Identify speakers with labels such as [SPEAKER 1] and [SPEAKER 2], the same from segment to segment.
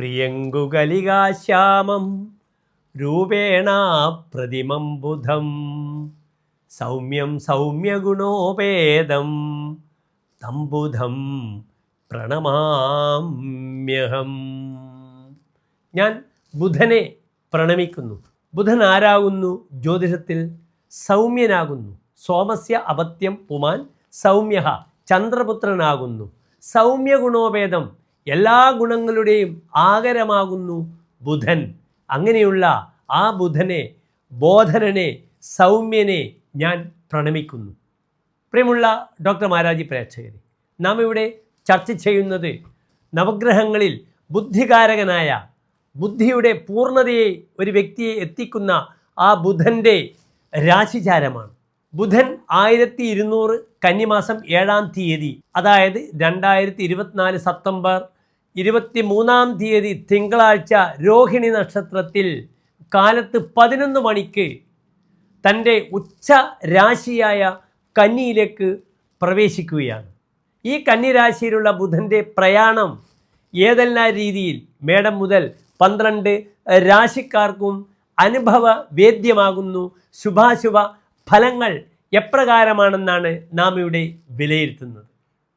[SPEAKER 1] പ്രിയങ്കുകലികാശ്യാമം രൂപേണ പ്രതിമം ബുധം സൗമ്യം സൗമ്യഗുണോപേദം തംബുധം പ്രണമാമ്യഹം. ഞാൻ ബുധനെ പ്രണമിക്കുന്നു. ബുധൻ ആരാകുന്നു? ജ്യോതിഷത്തിൽ സൗമ്യനാകുന്നു. സോമസ്യ അപത്യം പുമാൻ സൗമ്യ ചന്ദ്രപുത്രനാകുന്നു. സൗമ്യ ഗുണോപേദം എല്ലാ ഗുണങ്ങളുടെയും ആകരമാകുന്നു ബുധൻ. അങ്ങനെയുള്ള ആ ബുധനെ ബോധനനെ സൗമ്യനെ ഞാൻ പ്രണമിക്കുന്നു. പ്രിയമുള്ള ഡോക്ടർ മാരാജി പ്രേക്ഷകരെ നാം ഇവിടെ ചർച്ച ചെയ്യുന്നത് നവഗ്രഹങ്ങളിൽ ബുദ്ധികാരകനായ ബുദ്ധിയുടെ പൂർണതയെ ഒരു വ്യക്തിയെ എത്തിക്കുന്ന ആ ബുധന്റെ രാശിചാരമാണ്. ബുധൻ ആയിരത്തി ഇരുന്നൂറ് കന്നിമാസം ഏഴാം തീയതി അതായത് രണ്ടായിരത്തി ഇരുപത്തിനാല് സെപ്റ്റംബർ ഇരുപത്തി മൂന്നാം തീയതി തിങ്കളാഴ്ച രോഹിണി നക്ഷത്രത്തിൽ കാലത്ത് പതിനൊന്ന് മണിക്ക് തന്റെ ഉച്ച രാശിയായ കന്നിയിലേക്ക് പ്രവേശിക്കുകയാണ്. ഈ കന്നിരാശിയിലുള്ള ബുധന്റെ പ്രയാണം ഏതെല്ലാം രീതിയിൽ? മേടം മുതൽ പന്ത്രണ്ട് രാശിക്കാർക്കും അനുഭവ വേദ്യമാകുന്നു. ശുഭാശുഭ ഫലങ്ങൾ എപ്രകാരമാണെന്നാണ് നാം ഇവിടെ വിലയിരുത്തുന്നത്.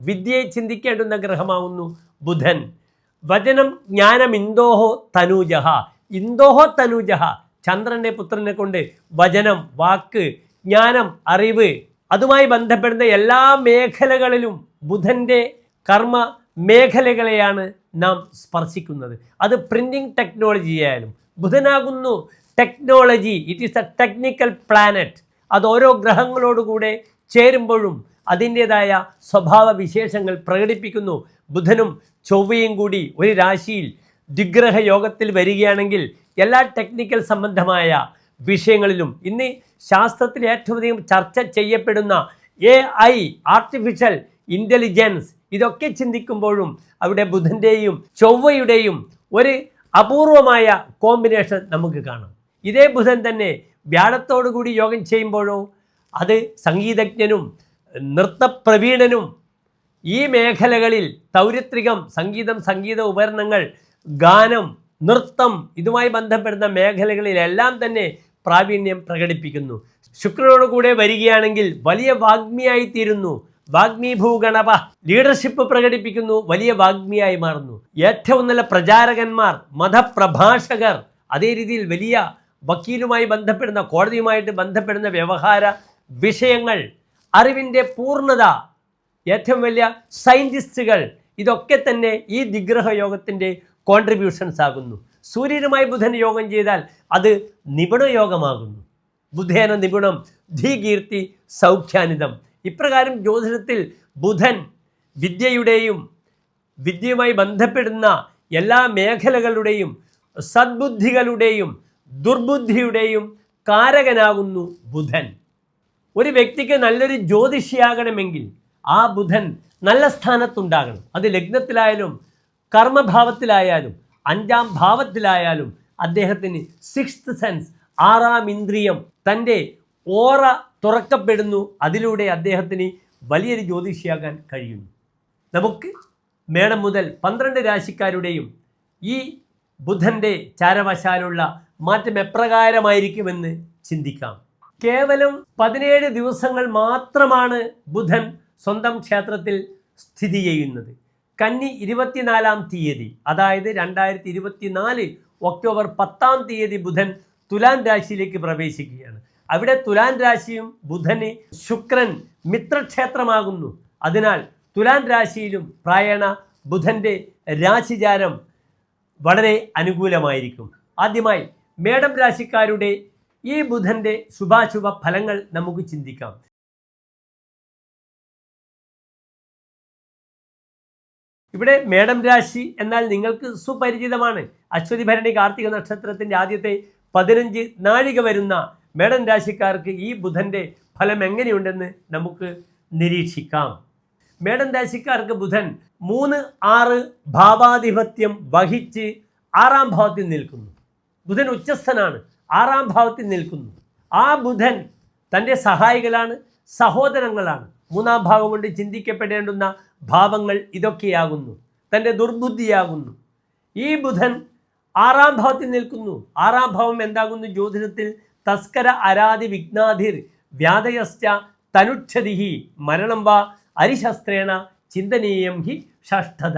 [SPEAKER 1] വിദ്യയെ ചിന്തിക്കേണ്ടുന്ന ഗ്രഹമാകുന്നു ബുധൻ. വചനം ജ്ഞാനം ഇന്തോഹോ തനൂജഹ. ഇന്തോഹോ തനൂജഹ. ചന്ദ്രന്റെ പുത്രനെ കൊണ്ട് വചനം വാക്ക് ജ്ഞാനം അറിവ് അതുമായി ബന്ധപ്പെടുന്ന എല്ലാ മേഖലകളിലും ബുധന്റെ കർമ്മ മേഖലകളെയാണ് നാം സ്പർശിക്കുന്നത്. അത് പ്രിന്റിംഗ് ടെക്നോളജി ആയാലും ബുധനാകുന്നു technology it is a technical planet അത് ഓരോ ഗ്രഹങ്ങളോടുകൂടെ ചേരുമ്പോഴും അതിന്റേതായ സ്വഭാവ വിശേഷങ്ങൾ പ്രകടിപ്പിക്കുന്നു. ബുധനും ചൊവ്വയും കൂടി ഒരു രാശിയിൽ ദിഗ്രഹ യോഗത്തിൽ വരികയാണെങ്കിൽ എല്ലാ ടെക്നിക്കൽ സംബന്ധമായ വിഷയങ്ങളിലും ഇന്ന് ശാസ്ത്രത്തിൽ ഏറ്റവും അധികം ചർച്ച ചെയ്യപ്പെടുന്ന എ ഐ ആർട്ടിഫിഷ്യൽ ഇന്റലിജൻസ് ഇതൊക്കെ ചിന്തിക്കുമ്പോഴും അവിടെ ബുധന്റെയും ചൊവ്വയുടെയും ഒരു അപൂർവമായ കോമ്പിനേഷൻ നമുക്ക് കാണാം. ഇതേ ബുധൻ തന്നെ വ്യാഴത്തോടു കൂടി യോഗം ചെയ്യുമ്പോഴോ അത് സംഗീതജ്ഞനും നൃത്തപ്രവീണനും ഈ മേഖലകളിൽ തൗരിത്രികം സംഗീതം സംഗീത ഉപകരണങ്ങൾ ഗാനം നൃത്തം ഇതുമായി ബന്ധപ്പെടുന്ന മേഖലകളിലെല്ലാം തന്നെ പ്രാവീണ്യം പ്രകടിപ്പിക്കുന്നു. ശുക്രനോട് കൂടെ വരികയാണെങ്കിൽ വലിയ വാഗ്മിയായി തീരുന്നു വാഗ്മി ഭൂഗണപ ലീഡർഷിപ്പ് പ്രകടിപ്പിക്കുന്നു. വലിയ വാഗ്മിയായി മാറുന്നു. ഏറ്റവും നല്ല പ്രചാരകന്മാർ മതപ്രഭാഷകർ അതേ രീതിയിൽ വലിയ വക്കീലുമായി ബന്ധപ്പെടുന്ന കോടതിയുമായിട്ട് ബന്ധപ്പെടുന്ന വ്യവഹാര വിഷയങ്ങൾ അറിവിന്റെ പൂർണത ഏറ്റവും വലിയ സയന്റിസ്റ്റുകൾ ഇതൊക്കെ തന്നെ ഈ നിഗ്രഹ യോഗത്തിന്റെ കോൺട്രിബ്യൂഷൻസ് ആകുന്നു. സൂര്യനുമായി ബുധൻ യോഗം ചെയ്താൽ അത് നിപുണ യോഗമാകുന്നു. ബുധേന നിപുണം ധീകീർത്തി സൗഖ്യാനിതം. ഇപ്രകാരം ജ്യോതിഷത്തിൽ ബുധൻ വിദ്യയുടെയും വിദ്യയുമായി ബന്ധപ്പെടുന്ന എല്ലാ മേഖലകളുടെയും സദ്ബുദ്ധികളുടെയും ദുർബുദ്ധിയുടെയും കാരകനാകുന്നു ബുധൻ. ഒരു വ്യക്തിക്ക് നല്ലൊരു ജ്യോതിഷിയാകണമെങ്കിൽ ആ ബുധൻ നല്ല സ്ഥാനത്തുണ്ടാകണം. അത് ലഗ്നത്തിലായാലും കർമ്മഭാവത്തിലായാലും അഞ്ചാം ഭാവത്തിലായാലും അദ്ദേഹത്തിന് സിക്സ്ത് സെൻസ് ആറാം ഇന്ദ്രിയം തന്റെ ഓറ തുറക്കപ്പെടുന്നു. അതിലൂടെ അദ്ദേഹത്തിന് വലിയൊരു ജ്യോതിഷിയാകാൻ കഴിയുന്നു. നമുക്ക് മേടം മുതൽ പന്ത്രണ്ട് രാശിക്കാരുടെയും ഈ ബുധന്റെ ചാരവശാലുള്ള മാറ്റം എപ്രകാരമായിരിക്കുമെന്ന് ചിന്തിക്കാം. കേവലം പതിനേഴ് ദിവസങ്ങൾ മാത്രമാണ് ബുധൻ സ്വന്തം ക്ഷേത്രത്തിൽ സ്ഥിതി ചെയ്യുന്നത്. കന്നി ഇരുപത്തിനാലാം തീയതി അതായത് രണ്ടായിരത്തി ഇരുപത്തിനാല് ഒക്ടോബർ പത്താം തീയതി ബുധൻ തുലാൻ രാശിയിലേക്ക് പ്രവേശിക്കുകയാണ്. അവിടെ തുലാൻ രാശിയും ബുധന് ശുക്രൻ മിത്രക്ഷേത്രമാകുന്നു. അതിനാൽ തുലാൻ രാശിയിലും പ്രായണ ബുധന്റെ രാശിചാരം വളരെ അനുകൂലമായിരിക്കും. ആദ്യമായി മേടം രാശിക്കാരുടെ ഈ ബുധന്റെ ശുഭാശുഭ ഫലങ്ങൾ നമുക്ക് ചിന്തിക്കാം. ഇവിടെ മേടം രാശി എന്നാൽ നിങ്ങൾക്ക് സുപരിചിതമാണ്. അശ്വതി ഭരണി കാർത്തിക നക്ഷത്രത്തിന്റെ ആദ്യത്തെ പതിനഞ്ച് നാഴിക വരുന്ന മേടം രാശിക്കാർക്ക് ഈ ബുധന്റെ ഫലം എങ്ങനെയുണ്ടെന്ന് നമുക്ക് നിരീക്ഷിക്കാം. മേടം രാശിക്കാർക്ക് ബുധൻ മൂന്ന് ആറ് ഭാവാധിപത്യം വഹിച്ച് ആറാം ഭാവത്തിൽ നിൽക്കുന്നു. ബുധൻ ഉച്ചസ്ഥനാണ് ആറാം ഭാവത്തിൽ നിൽക്കുന്നു. ആ ബുധൻ തന്റെ സഹായികളാണ് സഹോദരങ്ങളാണ്. മൂന്നാം ഭാവം കൊണ്ട് ചിന്തിക്കപ്പെടേണ്ടുന്ന ഭാവങ്ങൾ ഇതൊക്കെയാകുന്നു. തന്റെ ദുർബുദ്ധിയാകുന്നു. ഈ ബുധൻ ആറാം ഭാവത്തിൽ നിൽക്കുന്നു. ആറാം ഭാവം എന്താകുന്നു? ജ്യോതിഷത്തിൽ തസ്കര അരാതി വിഘ്നാധിർ വ്യാധയശ്ച തനുക്ഷതിഹി മരണം വാ അരിശസ്ത്രേണ ചിന്തനീയം ഹി ഷഷ്ഠത.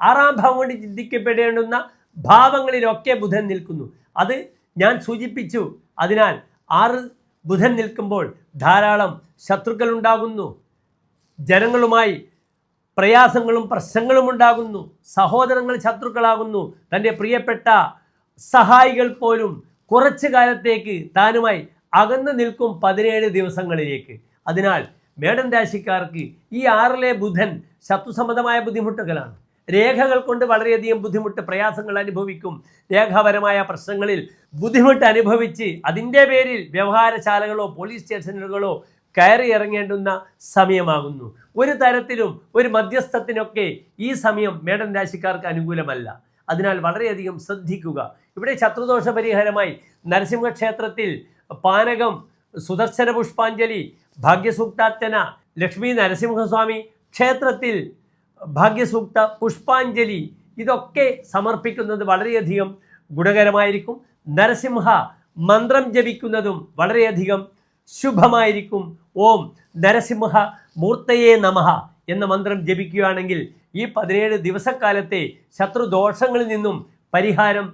[SPEAKER 1] ആറാം ഭാവം കൊണ്ട് ചിന്തിക്കപ്പെടേണ്ടുന്ന ഭാവങ്ങളിലൊക്കെ ബുധൻ നിൽക്കുന്നു. അത് ഞാൻ സൂചിപ്പിച്ചു. അതിനാൽ ആറ് ബുധൻ നിൽക്കുമ്പോൾ ധാരാളം ശത്രുക്കൾ ഉണ്ടാകുന്നു ജനങ്ങളുമായി പ്രയാസങ്ങളും പ്രശ്നങ്ങളും ഉണ്ടാകുന്നു. സഹോദരങ്ങൾ ശത്രുക്കളാകുന്നു. തന്റെ പ്രിയപ്പെട്ട സഹായികൾ പോലും കുറച്ചു കാലത്തേക്ക് താനുമായി അകന്നു നിൽക്കും പതിനേഴ് ദിവസങ്ങളിലേക്ക്. അതിനാൽ മേടൻ രാശിക്കാർക്ക് ഈ ആറിലെ ബുധൻ ശത്രുസംബന്ധമായ ബുദ്ധിമുട്ടുകളാണ്. രേഖകൾ കൊണ്ട് വളരെയധികം ബുദ്ധിമുട്ട് പ്രയാസങ്ങൾ അനുഭവിക്കും. രേഖാപരമായ പ്രശ്നങ്ങളിൽ ബുദ്ധിമുട്ട് അനുഭവിച്ച് അതിന്റെ പേരിൽ വ്യവഹാരശാലകളോ പോലീസ് സ്റ്റേഷനുകളോ കയറി ഇറങ്ങേണ്ടുന്ന സമയമാകുന്നു. ഒരു തരത്തിലും ഒരു മധ്യസ്ഥത്തിനൊക്കെ ഈ സമയം മേടൻ രാശിക്കാർക്ക് അനുകൂലമല്ല. അതിനാൽ വളരെയധികം ശ്രദ്ധിക്കുക. ഇവിടെ ശത്രുദോഷ പരിഹാരമായി നരസിംഹക്ഷേത്രത്തിൽ പാനകം സുദർശന പുഷ്പാഞ്ജലി ഭാഗ്യസൂക്താർച്ചന ലക്ഷ്മി നരസിംഹസ്വാമി ക്ഷേത്രത്തിൽ ഭാഗ്യസൂക്ത പുഷ്പാഞ്ജലി ഇതൊക്കെ സമർപ്പിക്കുന്നത് വളരെയധികം ഗുണകരമായിരിക്കും. നരസിംഹ മന്ത്രം ജപിക്കുന്നതും വളരെയധികം ശുഭമായിരിക്കും. ഓം നരസിംഹ മൂർത്തയേ നമഹ എന്ന മന്ത്രം ജപിക്കുകയാണെങ്കിൽ ഈ പതിനേഴ് ദിവസക്കാലത്തെ ശത്രുദോഷങ്ങളിൽ നിന്നും പരിഹാരം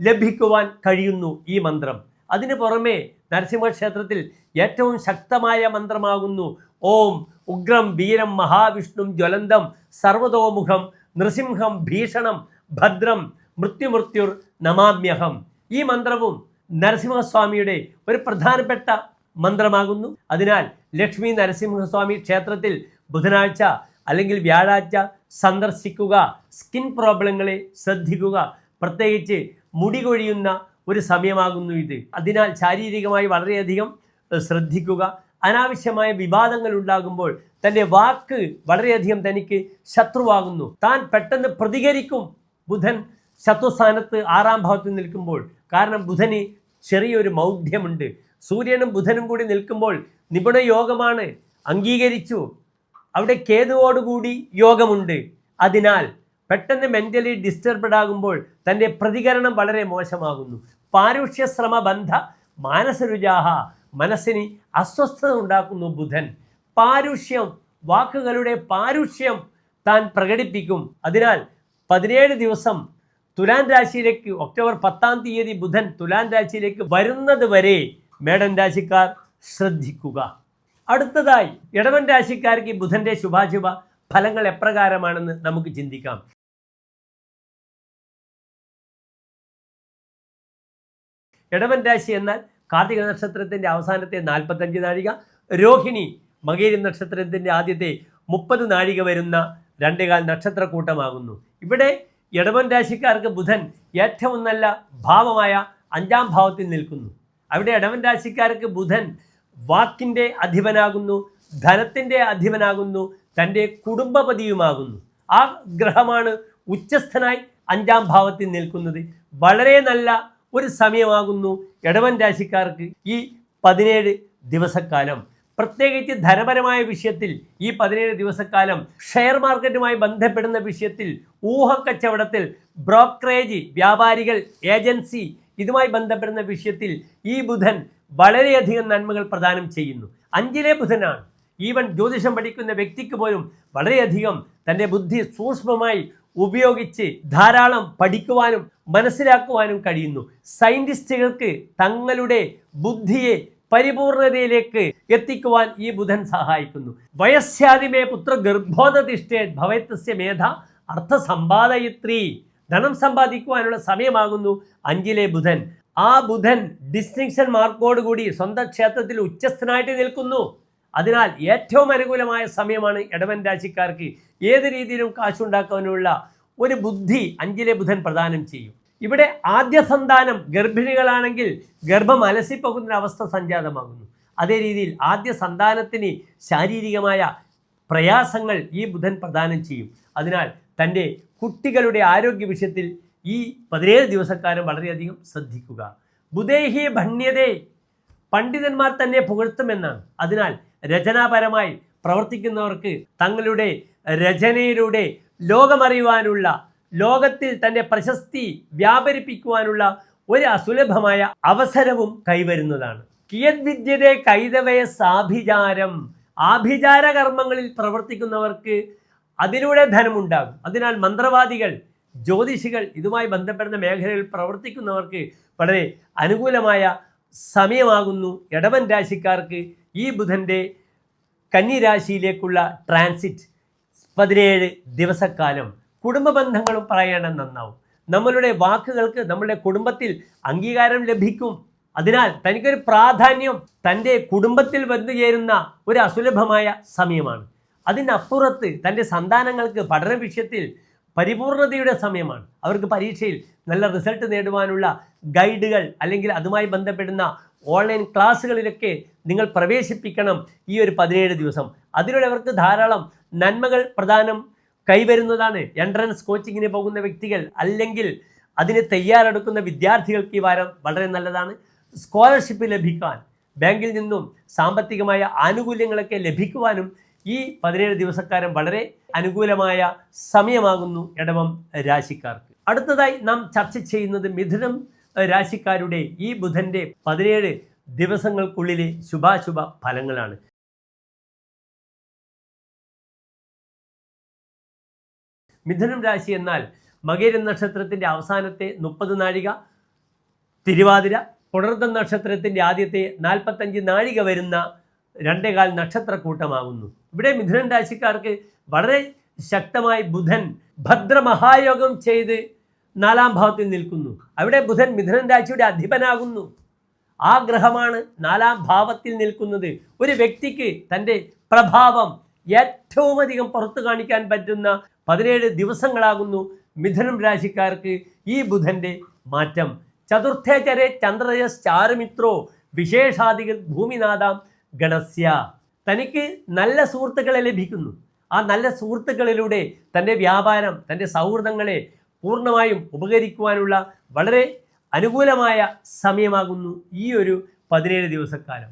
[SPEAKER 1] ലഭിക്കുവാൻ കഴിയുന്നു ഈ മന്ത്രം. അതിനു പുറമെ നരസിംഹക്ഷേത്രത്തിൽ ഏറ്റവും ശക്തമായ മന്ത്രമാകുന്നു ഓം ഉഗ്രം വീരം മഹാവിഷ്ണു ജ്വലന്തം സർവതോമുഖം നൃസിംഹം ഭീഷണം ഭദ്രം മൃത്യുമൃത്യുർ നമാമ്യഹം. ഈ മന്ത്രവും നരസിംഹസ്വാമിയുടെ ഒരു പ്രധാനപ്പെട്ട മന്ത്രമാകുന്നു. അതിനാൽ ലക്ഷ്മി നരസിംഹസ്വാമി ക്ഷേത്രത്തിൽ ബുധനാഴ്ച അല്ലെങ്കിൽ വ്യാഴാഴ്ച സന്ദർശിക്കുക സ്കിൻ പ്രോബ്ലങ്ങളെ ശ്രദ്ധിക്കുക പ്രത്യേകിച്ച് മുടി കൊഴിയുന്ന ഒരു സമയമാകുന്നു ഇത്. അതിനാൽ ശാരീരികമായി വളരെയധികം ശ്രദ്ധിക്കുക. അനാവശ്യമായ വിവാദങ്ങൾ ഉണ്ടാകുമ്പോൾ തന്റെ വാക്ക് വളരെയധികം തനിക്ക് ശത്രുവാകുന്നു. താൻ പെട്ടെന്ന് പ്രതികരിക്കും. ബുധൻ ശത്രുസ്ഥാനത്ത് ആറാം ഭാവത്തിൽ നിൽക്കുമ്പോൾ കാരണം ബുധന് ചെറിയൊരു മൗഢ്യമുണ്ട്. സൂര്യനും ബുധനും കൂടി നിൽക്കുമ്പോൾ നിപുണ യോഗമാണ് അംഗീകരിച്ചു. അവിടെ കേതുവോടുകൂടി യോഗമുണ്ട്. അതിനാൽ പെട്ടെന്ന് മെന്റലി ഡിസ്റ്റർബ്ഡ് ആകുമ്പോൾ തന്റെ പ്രതികരണം വളരെ മോശമാകുന്നു. പാരുഷ്യശ്രമ ബന്ധ മനസ്സിന് അസ്വസ്ഥത ഉണ്ടാക്കുന്നു ബുധൻ. പാരുഷ്യം വാക്കുകളുടെ പാരുഷ്യം താൻ പ്രകടിപ്പിക്കും. അതിനാൽ പതിനേഴ് ദിവസം തുലാൻ രാശിയിലേക്ക് ഒക്ടോബർ പത്താം തീയതി ബുധൻ തുലാൻ രാശിയിലേക്ക് വരുന്നത് വരെ മേടൻ രാശിക്കാർ ശ്രദ്ധിക്കുക. അടുത്തതായി ഇടവൻ രാശിക്കാർക്ക് ബുധന്റെ ശുഭാശുഭ ഫലങ്ങൾ എപ്രകാരമാണെന്ന് നമുക്ക് ചിന്തിക്കാം. ഇടവൻ രാശി എന്നാൽ കാർത്തിക നക്ഷത്രത്തിന്റെ അവസാനത്തെ നാൽപ്പത്തഞ്ച് നാഴിക രോഹിണി മകേരി നക്ഷത്രത്തിന്റെ ആദ്യത്തെ മുപ്പത് നാഴിക വരുന്ന രണ്ടേകാൽ നക്ഷത്രക്കൂട്ടമാകുന്നു. ഇവിടെ ഇടവൻ രാശിക്കാർക്ക് ബുധൻ ഏറ്റവും നല്ല ഭാവമായ അഞ്ചാം ഭാവത്തിൽ നിൽക്കുന്നു. അവിടെ ഇടവൻ രാശിക്കാർക്ക് ബുധൻ വാക്കിന്റെ അധിപനാകുന്നു ധനത്തിന്റെ അധിപനാകുന്നു തന്റെ കുടുംബപതിയുമാകുന്നു. ആ ഗ്രഹമാണ് ഉച്ചസ്ഥനായി അഞ്ചാം ഭാവത്തിൽ നിൽക്കുന്നത്. വളരെ നല്ല ഒരു സമയമാകുന്നു ഇടവൻ രാശിക്കാർക്ക് ഈ പതിനേഴ് ദിവസക്കാലം. പ്രത്യേകിച്ച് ധനപരമായ വിഷയത്തിൽ ഈ പതിനേഴ് ദിവസക്കാലം ഷെയർ മാർക്കറ്റുമായി ബന്ധപ്പെടുന്ന വിഷയത്തിൽ ഊഹക്കച്ചവടത്തിൽ ബ്രോക്കറേജ് വ്യാപാരികൾ ഏജൻസി ഇതുമായി ബന്ധപ്പെടുന്ന വിഷയത്തിൽ ഈ ബുധൻ വളരെയധികം നന്മകൾ പ്രദാനം ചെയ്യുന്നു. അഞ്ചിലെ ബുധനാണ്. ഈവൻ ജ്യോതിഷം പഠിക്കുന്ന വ്യക്തിക്ക് പോലും വളരെയധികം തന്റെ ബുദ്ധി സൂക്ഷ്മമായി ഉപയോഗിച്ച് ധാരാളം പഠിക്കുവാനും മനസ്സിലാക്കുവാനും കഴിയുന്നു. സയന്റിസ്റ്റുകൾക്ക് തങ്ങളുടെ ബുദ്ധിയെ പരിപൂർണതയിലേക്ക് എത്തിക്കുവാൻ ഈ ബുധൻ സഹായിക്കുന്നു. വയസ്യാദിമേ പുത്ര ഗർഭോദതിഷ്ഠേ ഭവത്തസ്യ മേധ അർത്ഥസമ്പാദയിത്രി. ധനം സമ്പാദിക്കുവാനുള്ള സമയമാകുന്നു അഞ്ചിലെ ബുധൻ. ആ ബുധൻ ഡിസ്റ്റിങ്ഷൻ മാർക്കോടുകൂടി സ്വന്തം ക്ഷേത്രത്തിൽ ഉച്ചസ്ഥനായിട്ട് നിൽക്കുന്നു. അതിനാൽ ഏറ്റവും അനുകൂലമായ സമയമാണ് ഇടവൻ രാശിക്കാർക്ക് ഏത് രീതിയിലും കാശുണ്ടാക്കാനുള്ള ഒരു ബുദ്ധി അഞ്ചിലെ ബുധൻ പ്രദാനം ചെയ്യും. ഇവിടെ ആദ്യ സന്താനം ഗർഭിണികളാണെങ്കിൽ ഗർഭം അലസിപ്പോകുന്ന അവസ്ഥ സംജാതമാകുന്നു. അതേ രീതിയിൽ ആദ്യ സന്താനത്തിന് ശാരീരികമായ പ്രയാസങ്ങൾ ഈ ബുധൻ പ്രദാനം ചെയ്യും. അതിനാൽ തന്റെ കുട്ടികളുടെ ആരോഗ്യ വിഷയത്തിൽ ഈ പതിനേഴ് ദിവസക്കാലം വളരെയധികം ശ്രദ്ധിക്കുക. ബുധേഹി ഭണ്യതേ പണ്ഡിതന്മാർ തന്നെ പുകഴ്ത്തുമെന്നാണ്. അതിനാൽ രചനാപരമായി പ്രവർത്തിക്കുന്നവർക്ക് തങ്ങളുടെ രചനയിലൂടെ ലോകമറിയുവാനുള്ള ലോകത്തിൽ തന്റെ പ്രശസ്തി വ്യാപരിപ്പിക്കുവാനുള്ള ഒരു അസുലഭമായ അവസരവും കൈവരുന്നതാണ്. കിയത് വിദ്യയുടെ കൈതവയ സാഭിചാരം ആഭിചാര കർമ്മങ്ങളിൽ പ്രവർത്തിക്കുന്നവർക്ക് അതിലൂടെ ധനമുണ്ടാകും. അതിനാൽ മന്ത്രവാദികൾ ജ്യോതിഷികൾ ഇതുമായി ബന്ധപ്പെടുന്ന മേഖലയിൽ പ്രവർത്തിക്കുന്നവർക്ക് വളരെ അനുകൂലമായ സമയമാകുന്നു. ഇടവൻ രാശിക്കാർക്ക് ഈ ബുധന്റെ കന്നിരാശിയിലേക്കുള്ള ട്രാൻസിറ്റ് പതിനേഴ് ദിവസക്കാലം കുടുംബ ബന്ധങ്ങളും പറയണം നന്നാവും. നമ്മളുടെ വാക്കുകൾക്ക് നമ്മളുടെ കുടുംബത്തിൽ അംഗീകാരം ലഭിക്കും. അതിനാൽ തനിക്കൊരു പ്രാധാന്യം തന്റെ കുടുംബത്തിൽ വന്നു ചേരുന്ന ഒരു അസുലഭമായ സമയമാണ്. അതിനപ്പുറത്ത് തന്റെ സന്താനങ്ങൾക്ക് പഠന വിഷയത്തിൽ പരിപൂർണതയുടെ സമയമാണ്. അവർക്ക് പരീക്ഷയിൽ നല്ല റിസൾട്ട് നേടുവാനുള്ള ഗൈഡുകൾ അല്ലെങ്കിൽ അതുമായി ബന്ധപ്പെടുന്ന ഓൺലൈൻ ക്ലാസ്സുകളിലൊക്കെ നിങ്ങൾ പ്രവേശിപ്പിക്കണം ഈ ഒരു പതിനേഴ് ദിവസം. അതിലൂടെ അവർക്ക് ധാരാളം നന്മകൾ പ്രധാനം കൈവരുന്നതാണ്. എൻട്രൻസ് കോച്ചിങ്ങിന് പോകുന്ന വ്യക്തികൾ അല്ലെങ്കിൽ അതിന് തയ്യാറെടുക്കുന്ന വിദ്യാർത്ഥികൾക്ക് ഈ വാരം വളരെ നല്ലതാണ്. സ്കോളർഷിപ്പ് ലഭിക്കാൻ ബാങ്കിൽ നിന്നും സാമ്പത്തികമായ ആനുകൂല്യങ്ങളൊക്കെ ലഭിക്കുവാനും ഈ പതിനേഴ് ദിവസക്കാരം വളരെ അനുകൂലമായ സമയമാകുന്നു ഇടവം രാശിക്കാർക്ക്. അടുത്തതായി നാം ചർച്ച ചെയ്യുന്നത് മിഥുനം രാശിക്കാരുടെ ഈ ബുധന്റെ പതിനേഴ് ദിവസങ്ങൾക്കുള്ളിലെ ശുഭാശുഭ ഫലങ്ങളാണ്. മിഥുനം രാശി എന്നാൽ മകര നക്ഷത്രത്തിന്റെ അവസാനത്തെ മുപ്പത് നാഴിക തിരുവാതിര പുണർദം നക്ഷത്രത്തിന്റെ ആദ്യത്തെ നാൽപ്പത്തഞ്ച് നാഴിക വരുന്ന രണ്ടേകാൽ നക്ഷത്രക്കൂട്ടമാകുന്നു ഇവിടെ മിഥുനൻ രാശിക്കാർക്ക് വളരെ ശക്തമായി ബുധൻ ഭദ്രമഹായോഗം ചെയ്ത് നാലാം ഭാവത്തിൽ നിൽക്കുന്നു. അവിടെ ബുധൻ മിഥുനൻ രാശിയുടെ അധിപനാകുന്നു. ആ ഗ്രഹമാണ് നാലാം ഭാവത്തിൽ നിൽക്കുന്നത്. ഒരു വ്യക്തിക്ക് തന്റെ പ്രഭാവം ഏറ്റവും അധികം പുറത്തു കാണിക്കാൻ പറ്റുന്ന പതിനേഴ് ദിവസങ്ങളാകുന്നു മിഥുനം രാശിക്കാർക്ക് ഈ ബുധന്റെ മാറ്റം. ചതുർത്ഥേചരെ ചന്ദ്രയസ് ചാരുമിത്രോ വിശേഷാധികൾ ഭൂമിനാഥാം ഗണസ്യ. തനിക്ക് നല്ല സുഹൃത്തുക്കളെ ലഭിക്കുന്നു. ആ നല്ല സുഹൃത്തുക്കളിലൂടെ തന്റെ വ്യാപാരം തന്റെ സൗഹൃദങ്ങളെ പൂർണമായും ഉപകരിക്കുവാനുള്ള വളരെ അനുകൂലമായ സമയമാകുന്നു ഈ ഒരു പതിനേഴ് ദിവസക്കാലം.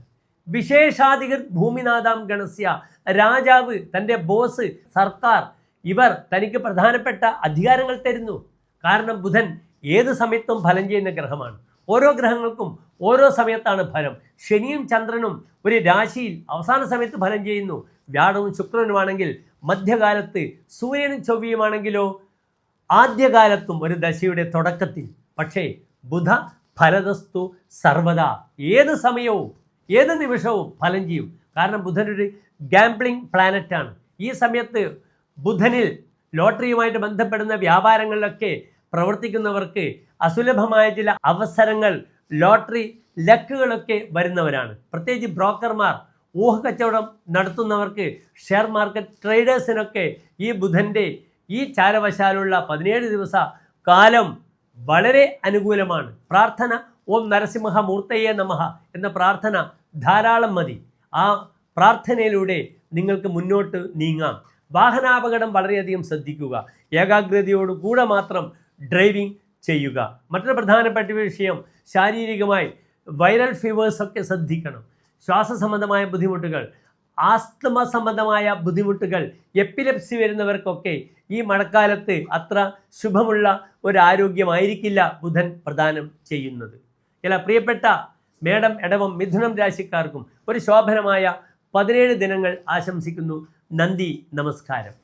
[SPEAKER 1] വിശേഷാധികൃത് ഭൂമിനാഥാം ഗണസ്യ രാജാവ് തന്റെ ബോസ് സർക്കാർ ഇവർ തനിക്ക് പ്രധാനപ്പെട്ട അധികാരങ്ങൾ തരുന്നു. കാരണം ബുധൻ ഏത് സമയത്തും ഫലം ചെയ്യുന്ന ഗ്രഹമാണ്. ഓരോ ഗ്രഹങ്ങൾക്കും ഓരോ സമയത്താണ് ഫലം. ശനിയും ചന്ദ്രനും ഒരു രാശിയിൽ അവസാന സമയത്ത് ഫലം ചെയ്യുന്നു. വ്യാഴവും ശുക്രനുമാണെങ്കിൽ മധ്യകാലത്ത് സൂര്യനും ചൊവ്വയുമാണെങ്കിലോ ആദ്യകാലത്തും ഒരു ദശയുടെ തുടക്കത്തിൽ. പക്ഷേ ബുധ ഫലതസ്തു സർവത ഏത് സമയവും ഏത് നിമിഷവും ഫലം ചെയ്യും. കാരണം ബുധനൊരു ഗാംബ്ലിംഗ് പ്ലാനറ്റാണ് ഈ സമയത്ത് ബുധനിൽ ലോട്ടറിയുമായിട്ട് ബന്ധപ്പെടുന്ന വ്യാപാരങ്ങളിലൊക്കെ പ്രവർത്തിക്കുന്നവർക്ക് അസുലഭമായ ചില അവസരങ്ങൾ ലോട്ടറി ലക്കുകളൊക്കെ വരുന്നവരാണ്. പ്രത്യേകിച്ച് ബ്രോക്കർമാർ ഊഹക്കച്ചവടം നടത്തുന്നവർക്ക് ഷെയർ മാർക്കറ്റ് ട്രേഡേഴ്സിനൊക്കെ ഈ ബുധന്റെ ഈ ചാരവശാലുള്ള പതിനേഴ് ദിവസ കാലം വളരെ അനുകൂലമാണ്. പ്രാർത്ഥന ഓം നരസിംഹ മൂർത്തയെ നമഃ എന്ന പ്രാർത്ഥന ധാരാളം മതി. ആ പ്രാർത്ഥനയിലൂടെ നിങ്ങൾക്ക് മുന്നോട്ട് നീങ്ങാം. വാഹനാപകടം വളരെയധികം ശ്രദ്ധിക്കുക. ഏകാഗ്രതയോട് കൂടെ മാത്രം ഡ്രൈവിംഗ് ചെയ്യുക. മറ്റൊരു പ്രധാനപ്പെട്ട വിഷയം ശാരീരികമായി വൈറൽ ഫീവേഴ്സൊക്കെ ശ്രദ്ധിക്കണം. ശ്വാസ സംബന്ധമായ ബുദ്ധിമുട്ടുകൾ ആസ്തമ സംബന്ധമായ ബുദ്ധിമുട്ടുകൾ എപ്പിലെപ്സി വരുന്നവർക്കൊക്കെ ഈ മഴക്കാലത്ത് അത്ര ശുഭമുള്ള ഒരു ആരോഗ്യമായിരിക്കില്ല ബുധൻ പ്രദാനം ചെയ്യുന്നത്. ചില പ്രിയപ്പെട്ട മേഡം ഇടവം മിഥുനം രാശിക്കാർക്കും ഒരു ശോഭനമായ പതിനേഴ് ദിനങ്ങൾ ആശംസിക്കുന്നു. നന്ദി നമസ്കാരം.